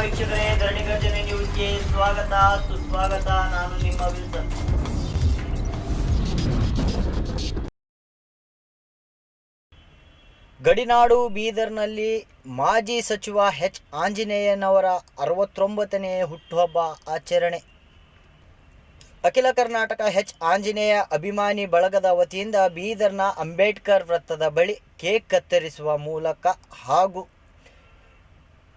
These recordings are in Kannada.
ವೀಕ್ಷಕರೇ ಧರಣಿ ಗರ್ಜನೆ ನ್ಯೂಸ್ಗೆ ಸ್ವಾಗತ. ಸುಸ್ವಾಗತ. ನಾನು ನಿಮ್ಮ ವಿಲ್ಸನ್. ಗಡಿನಾಡು ಬೀದರ್ನಲ್ಲಿ ಮಾಜಿ ಸಚಿವ ಎಚ್. ಆಂಜನೇಯನವರ ಅರವತ್ತೊಂಬತ್ತನೇ ಹುಟ್ಟುಹಬ್ಬ ಆಚರಣೆ. ಅಖಿಲ ಕರ್ನಾಟಕ ಎಚ್. ಆಂಜನೇಯ ಅಭಿಮಾನಿ ಬಳಗದ ವತಿಯಿಂದ ಬೀದರ್ನ ಅಂಬೇಡ್ಕರ್ ವೃತ್ತದ ಬಳಿ ಕೇಕ್ ಕತ್ತರಿಸುವ ಮೂಲಕ ಹಾಗೂ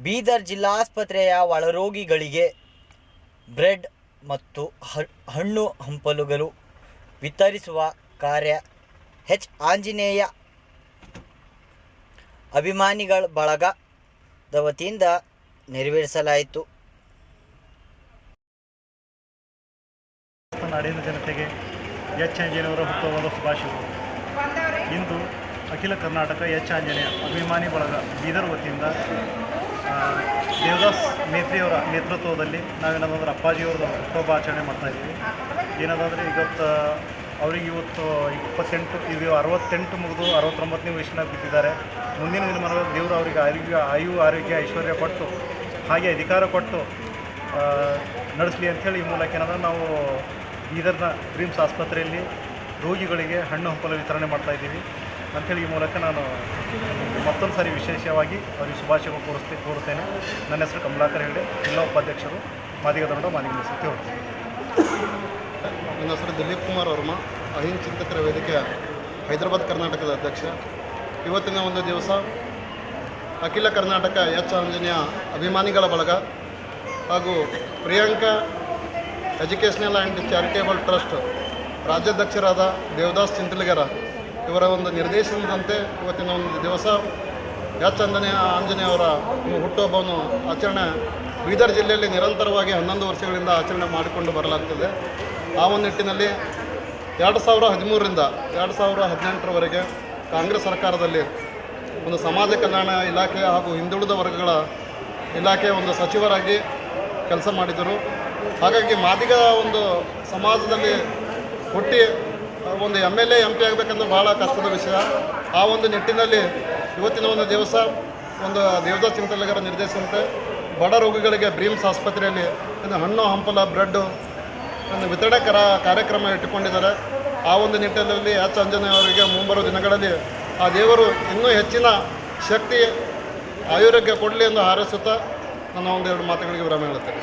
ಬೀದರ್ ಜಿಲ್ಲಾಸ್ಪತ್ರೆಯ ಒಳರೋಗಿಗಳಿಗೆ ಬ್ರೆಡ್ ಮತ್ತು ಹಣ್ಣು ಹಂಪಲುಗಳು ವಿತರಿಸುವ ಕಾರ್ಯ. ಹೆಚ್ ಆಂಜನೇಯ ಅಭಿಮಾನಿಗಳ ಬಳಗದ ವತಿಯಿಂದ ನೆರವೇರಿಸಲಾಯಿತು. ನಾಡಿನ ಜನತೆಗೆ ಎಚ್. ಆಂಜನೇಯವರ ಹುಟ್ಟುಹಬ್ಬದ ಶುಭಾಶಯಗಳು. ಇಂದು ಅಖಿಲ ಕರ್ನಾಟಕ ಎಚ್. ಆಂಜನೇಯ ಅಭಿಮಾನಿ ಬಳಗ ಬೀದರ್ ವತಿಯಿಂದ ದೇವದಾಸ್ ಮೇತ್ರಿಯವರ ನೇತೃತ್ವದಲ್ಲಿ ನಾವೇನದಂದ್ರೆ ಅಪ್ಪಾಜಿಯವ್ರದ್ದು ಹುಟ್ಟುಹಬ್ಬ ಆಚರಣೆ ಮಾಡ್ತಾ ಇದ್ದೀವಿ. ಏನದಂದರೆ ಇವತ್ತು, ಅವ್ರಿಗೆ ಇವತ್ತು ಇಪ್ಪತ್ತೆಂಟು ಇದು ಅರವತ್ತೆಂಟು ಮುಗಿದು ಅರವತ್ತೊಂಬತ್ತನೇ ವಯಸ್ಸಿನಾಗ ಬಿಟ್ಟಿದ್ದಾರೆ. ಮುಂದಿನ ದಿನಗಳಲ್ಲಿ ದೇವರು ಅವರಿಗೆ ಆರೋಗ್ಯ, ಆಯು, ಆರೋಗ್ಯ, ಐಶ್ವರ್ಯ ಕೊಟ್ಟು, ಹಾಗೆ ಅಧಿಕಾರ ಕೊಟ್ಟು ನಡೆಸಲಿ ಅಂಥೇಳಿ ಈ ಮೂಲಕ ಏನಂದ್ರೆ ನಾವು ಬೀದರ್ನ ಡ್ರೀಮ್ಸ್ ಆಸ್ಪತ್ರೆಯಲ್ಲಿ ರೋಗಿಗಳಿಗೆ ಹಣ್ಣು ಹಂಪಲು ವಿತರಣೆ ಮಾಡ್ತಾ ಅಂಥೇಳಿ ಈ ಮೂಲಕ ನಾನು ಮತ್ತೊಂದು ಸಾರಿ ವಿಶೇಷವಾಗಿ ಅವರಿಗೆ ಶುಭಾಶಯ ಕೋರಿಸ್ತೆ ಕೋರುತ್ತೇನೆ. ನನ್ನ ಹೆಸರು ಕಮಲಾಕರ್ ಹೆಗಡೆ, ಜಿಲ್ಲಾ ಉಪಾಧ್ಯಕ್ಷರು ಮಾದಿಗ ದಂಡ ಮಾದಿಗ ಸುತ್ತಿ ನನ್ನ ಹೆಸರು ದಿಲೀಪ್ ಕುಮಾರ್ ವರ್ಮ, ಅಹಿಂ ಚಿಂತಕರ ವೇದಿಕೆಯ ಹೈದರಾಬಾದ್ ಕರ್ನಾಟಕದ ಅಧ್ಯಕ್ಷ. ಇವತ್ತಿನ ಒಂದು ದಿವಸ ಅಖಿಲ ಕರ್ನಾಟಕ ಎಚ್ ಆಂಜನೇಯ ಅಭಿಮಾನಿಗಳ ಬಳಗ ಹಾಗೂ Priyanka educational and charitable trust ರಾಜ್ಯಾಧ್ಯಕ್ಷರಾದ Devdas ಚಿಂತಲಿಗರ ಇವರ ಒಂದು ನಿರ್ದೇಶನದಂತೆ ಇವತ್ತಿನ ಒಂದು ದಿವಸ ಎಚ್ ಆಂಜನೇಯ ಆಂಜನೇಯ ಅವರ ಹುಟ್ಟುಹಬ್ಬವನ್ನು ಆಚರಣೆ ಬೀದರ್ ಜಿಲ್ಲೆಯಲ್ಲಿ ನಿರಂತರವಾಗಿ ಹನ್ನೊಂದು ವರ್ಷಗಳಿಂದ ಆಚರಣೆ ಮಾಡಿಕೊಂಡು ಬರಲಾಗ್ತದೆ. ಆ ಒಂದು ನಿಟ್ಟಿನಲ್ಲಿ ಎರಡು ಸಾವಿರ ಹದಿಮೂರರಿಂದ ಎರಡು ಸಾವಿರ ಹದಿನೆಂಟರವರೆಗೆ ಕಾಂಗ್ರೆಸ್ ಸರ್ಕಾರದಲ್ಲಿ ಒಂದು ಸಮಾಜ ಕಲ್ಯಾಣ ಇಲಾಖೆ ಹಾಗೂ ಹಿಂದುಳಿದ ವರ್ಗಗಳ ಇಲಾಖೆಯ ಒಂದು ಸಚಿವರಾಗಿ ಕೆಲಸ ಮಾಡಿದರು. ಹಾಗಾಗಿ ಮಾದಿಗ ಒಂದು ಸಮಾಜದಲ್ಲಿ ಹುಟ್ಟಿ ಒಂದು M L A M P ಆಗಬೇಕಂದ್ರೆ ಭಾಳ ಕಷ್ಟದ ವಿಷಯ. ಆ ಒಂದು ನಿಟ್ಟಿನಲ್ಲಿ ಇವತ್ತಿನ ಒಂದು ದಿವಸ, ಒಂದು ದೇವದಾಸ್ ಚಿಂತಲಗರ ನಿರ್ದೇಶನತೆ ಬಡ ರೋಗಿಗಳಿಗೆ ಬ್ರೀಮ್ಸ್ ಆಸ್ಪತ್ರೆಯಲ್ಲಿ ಒಂದು ಹಣ್ಣು, ಹಂಪಲ ಬ್ರೆಡ್ಡು ಒಂದು ವಿತರಣೆ ಕರ, ಕಾರ್ಯಕ್ರಮ ಇಟ್ಟುಕೊಂಡಿದ್ದಾರೆ. ಆ ಒಂದು ನಿಟ್ಟಿನಲ್ಲಿ ಎಚ್ ಅಂಜನೇಯ ಅವರಿಗೆ ಮುಂಬರುವ ದಿನಗಳಲ್ಲಿ ಆ ದೇವರು ಇನ್ನೂ ಹೆಚ್ಚಿನ ಶಕ್ತಿ ಆರೋಗ್ಯ ಕೊಡಲಿ ಎಂದು ಹಾರೈಸುತ್ತಾ ನನ್ನ ಒಂದೆರಡು ಮಾತುಗಳಿಗೆ ವಿರಾಮ ಹೇಳುತ್ತೇನೆ.